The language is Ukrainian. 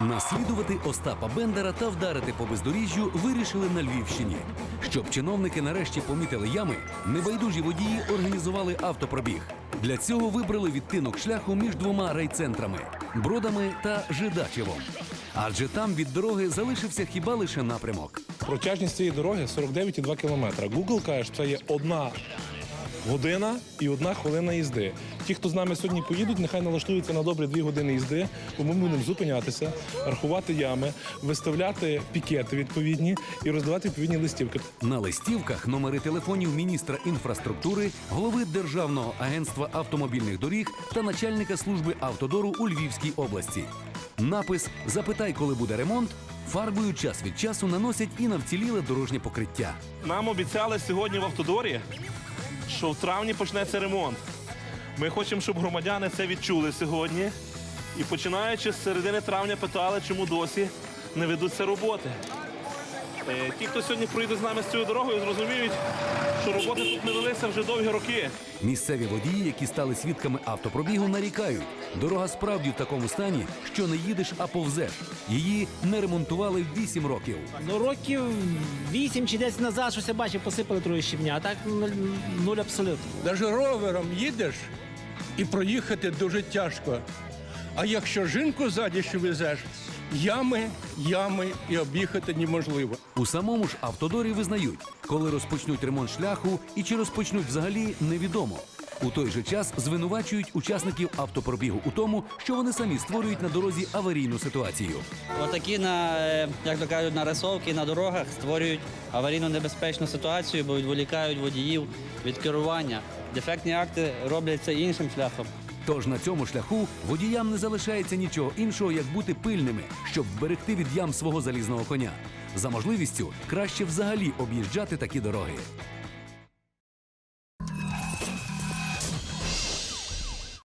Наслідувати Остапа Бендера та вдарити по бездоріжжю вирішили на Львівщині. Щоб чиновники нарешті помітили ями, небайдужі водії організували автопробіг. Для цього вибрали відтинок шляху між двома райцентрами Бродами та Жидачевом. Адже там від дороги залишився хіба лише напрямок. Протяжність цієї дороги 49,2 кілометра. Google каже, що це є одна година і одна хвилина їзди. Ті, хто з нами сьогодні поїдуть, нехай налаштуються на добрі дві години їзди, бо ми будемо зупинятися, рахувати ями, виставляти пікети відповідні і роздавати відповідні листівки. На листівках номери телефонів міністра інфраструктури, голови Державного агентства автомобільних доріг та начальника служби автодору у Львівській області. Напис Запитай, коли буде ремонт. Фарбою час від часу наносять і на вціліле дорожнє покриття. Нам обіцяли сьогодні в автодорі, що в травні почнеться ремонт. Ми хочемо, щоб громадяни це відчули сьогодні. І починаючи з середини травня питали, чому досі не ведуться роботи. Е, Ті, хто сьогодні проїде з нами з цією дорогою, зрозуміють, що роботи тут не велися вже довгі роки. Місцеві водії, які стали свідками автопробігу, нарікають. Дорога справді в такому стані, що не їдеш, а повзеш. Її не ремонтували 8 років. Ну, років 8 чи 10 назад щось я бачив, посипали троє щебня, а так нуль, нуль абсолютно. Даже ровером їдеш і проїхати дуже тяжко. А якщо жінку ззаді ще везеш, ями, ями і об'їхати неможливо. У самому ж автодорі визнають, коли розпочнуть ремонт шляху і чи розпочнуть взагалі невідомо. У той же час звинувачують учасників автопробігу у тому, що вони самі створюють на дорозі аварійну ситуацію. Отакі на, е, як то кажуть, нарисовки на дорогах створюють аварійно небезпечну ситуацію, бо відволікають водіїв від керування. Дефектні акти робляться іншим шляхом. Тож на цьому шляху водіям не залишається нічого іншого, як бути пильними, щоб вберегти від ям свого залізного коня. За можливістю краще взагалі об'їжджати такі дороги.